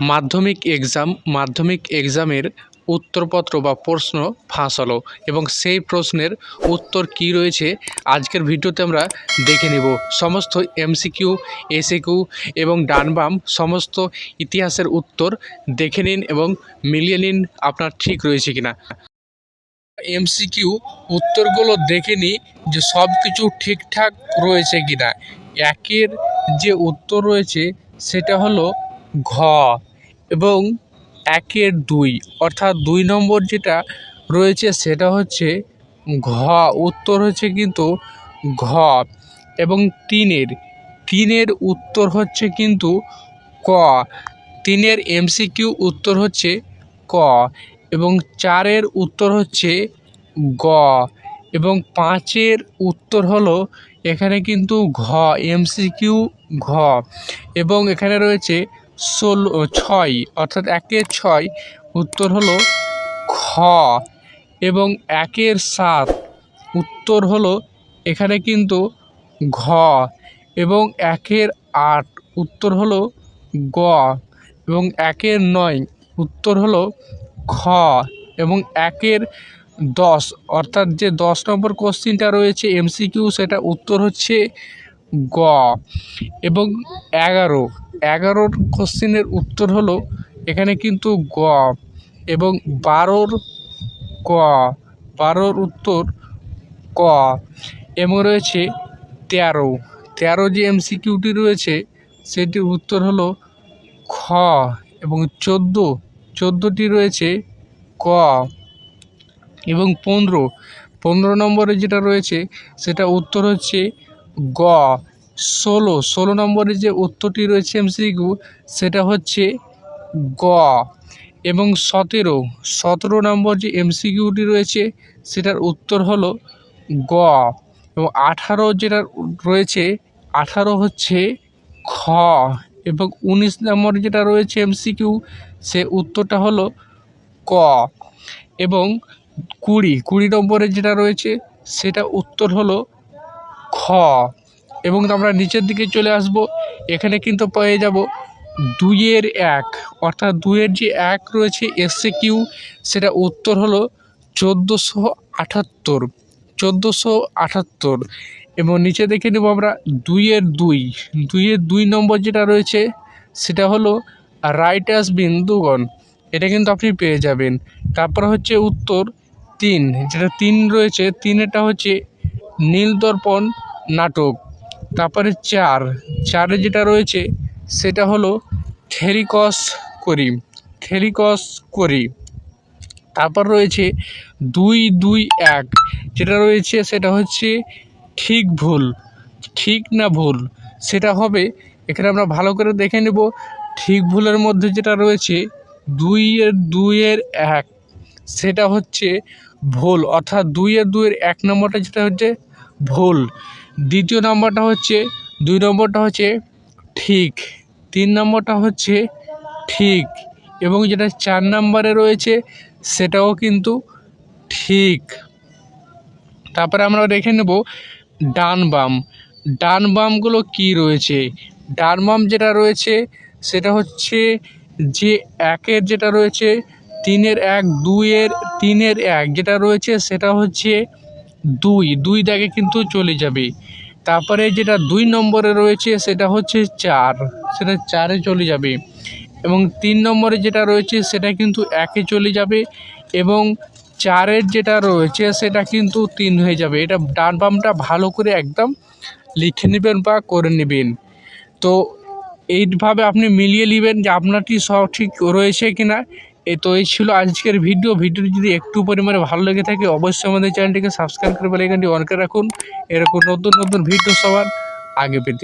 মাধ্যমিক এক্সাম মাধ্যমিক এক্সামের উত্তরপত্র বা প্রশ্ন ফাঁস হলো এবং সেই প্রশ্নের উত্তর কী রয়েছে আজকের ভিডিওতে আমরা দেখে নেব। সমস্ত এমসিকিউ এসিকিউ এবং ডানবাম সমস্ত ইতিহাসের উত্তর দেখে নিন এবং মিলিয়ে নিন আপনার ঠিক রয়েছে কিনা। এমসিকিউ উত্তরগুলো দেখে নিই যে সব কিছু ঠিকঠাক রয়েছে কিনা। একের যে উত্তর রয়েছে সেটা হলো ঘ। এবং একের দুই, অর্থাৎ দুই নম্বর যেটা রয়েছে সেটা হচ্ছে ঘ, উত্তর হচ্ছে কিন্তু ঘ এবং তিনের তিনের উত্তর হচ্ছে কিন্তু ক, তিনের এমসিকিউ উত্তর হচ্ছে ক এবং চারের উত্তর হচ্ছে গ এবং পাঁচের উত্তর হলো এখানে কিন্তু ঘ এমসিকিউ ঘ এবং এখানে রয়েছে ষোলো ছয়, অর্থাৎ একের ছয়, উত্তর হলো খ এবং একের সাত, উত্তর হলো এখানে কিন্তু ঘ এবং একের আট, উত্তর হলো গ এবং একের নয়, উত্তর হলো খ এবং একের দশ, অর্থাৎ যে দশ নম্বর কোশ্চিনটা রয়েছে এমসিকিউ সেটা উত্তর হচ্ছে গ এবং এগারো। এগারোর কোশ্চিনের উত্তর হলো, এখানে কিন্তু গ এবং বারোর ক, বারোর উত্তর ক, এবং রয়েছে তেরো। তেরো যে এমসিকিউটি রয়েছে, সেটির উত্তর হলো খ এবং চোদ্দ। চোদ্দোটি রয়েছে ক এবং পনেরো। পনেরো নম্বরে যেটা রয়েছে, সেটা উত্তর হচ্ছে গ। ষোলো ষোলো নম্বরে যে উত্তরটি রয়েছে এমসিকিউ সেটা হচ্ছে গ এবং সতেরো। সতেরো নম্বর যে এমসিকিউটি রয়েছে, সেটার উত্তর হলো গ এবং আঠারো যেটা রয়েছে, আঠারো হচ্ছে খ এবং উনিশ নম্বর যেটা রয়েছে এমসিকিউ সে উত্তরটা হলো ক এবং কুড়ি কুড়ি নম্বরে যেটা রয়েছে, সেটা উত্তর হলো খ। এবং আমরা নিচের দিকে চলে আসব। এখানে কিন্তু পেয়ে যাব দুইয়ের এক। অর্থাৎ দুইয়ের যে এক রয়েছে এসে কিউ সেটা উত্তর হলো চোদ্দোশো আটাত্তর। চোদ্দোশো আটাত্তর। এবং নিচে দেখে নেব আমরা দুইয়ের দুই। দুইয়ের দুই নম্বর যেটা রয়েছে, সেটা হলো রাইটাস বিন্দুগণ। এটা কিন্তু আপনি পেয়ে যাবেন। তারপর হচ্ছে উত্তর তিন। যেটা তিন রয়েছে, তিনেরটা হচ্ছে নীলদর্পণ নাটক। তারপরে চার। চারে যেটা রয়েছে, সেটা হলো থেরিকস করি থেরিকস করি। তারপর রয়েছে দুই দুই এক। যেটা রয়েছে, সেটা হচ্ছে ঠিক ভুল, ঠিক না ভুল। সেটা হবে, এখানে আমরা ভালো করে দেখে নেব, ঠিক ভুলের মধ্যে যেটা রয়েছে, দুইয়ের দুইয়ের এক। সেটা হচ্ছে ভুল, অর্থাৎ দুইয়ের দুইয়ের এক নম্বরটা যেটা হচ্ছে ভুল। দ্বিতীয় নম্বরটা হচ্ছে, দুই নম্বরটা হচ্ছে ঠিক, তিন নম্বরটা হচ্ছে ঠিক, এবং যেটা চার নম্বরে রয়েছে সেটাও কিন্তু ঠিক। তারপরে আমরা দেখে নেব ডান বাম। ডান বামগুলো কি রয়েছে? ডান বাম যেটা রয়েছে সেটা হচ্ছে যে একের যেটা রয়েছে, তিনের এক, দুইয়ের তিনের এক যেটা রয়েছে সেটা হচ্ছে দুই দুই দাগে কিন্তু চলে যাবে। তারপরে যেটা দুই নম্বরে রয়েছে, সেটা হচ্ছে চার, সেটা চারে চলে যাবে। এবং তিন নম্বরে যেটা রয়েছে, সেটা কিন্তু একে চলে যাবে এবং চারের যেটা রয়েছে, সেটা কিন্তু তিন হয়ে যাবে। এটা ডান বামটা ভালো করে একদম লিখে নেবেন বা করে নেবেন। তো এইভাবে আপনি মিলিয়ে নেবেন যে আপনারটি সঠিক রয়েছে কিনা। এ তো এই ছিল আজকের ভিডিও। ভিডিওটি যদি একটু পরিমাণে ভালো লেগে থাকে, অবশ্যই আমাদের চ্যানেলটিকে সাবস্ক্রাইব করে বেলাইকানটি অন করে রাখুন। এরকম নতুন নতুন ভিডিও সবার আগে পেতে।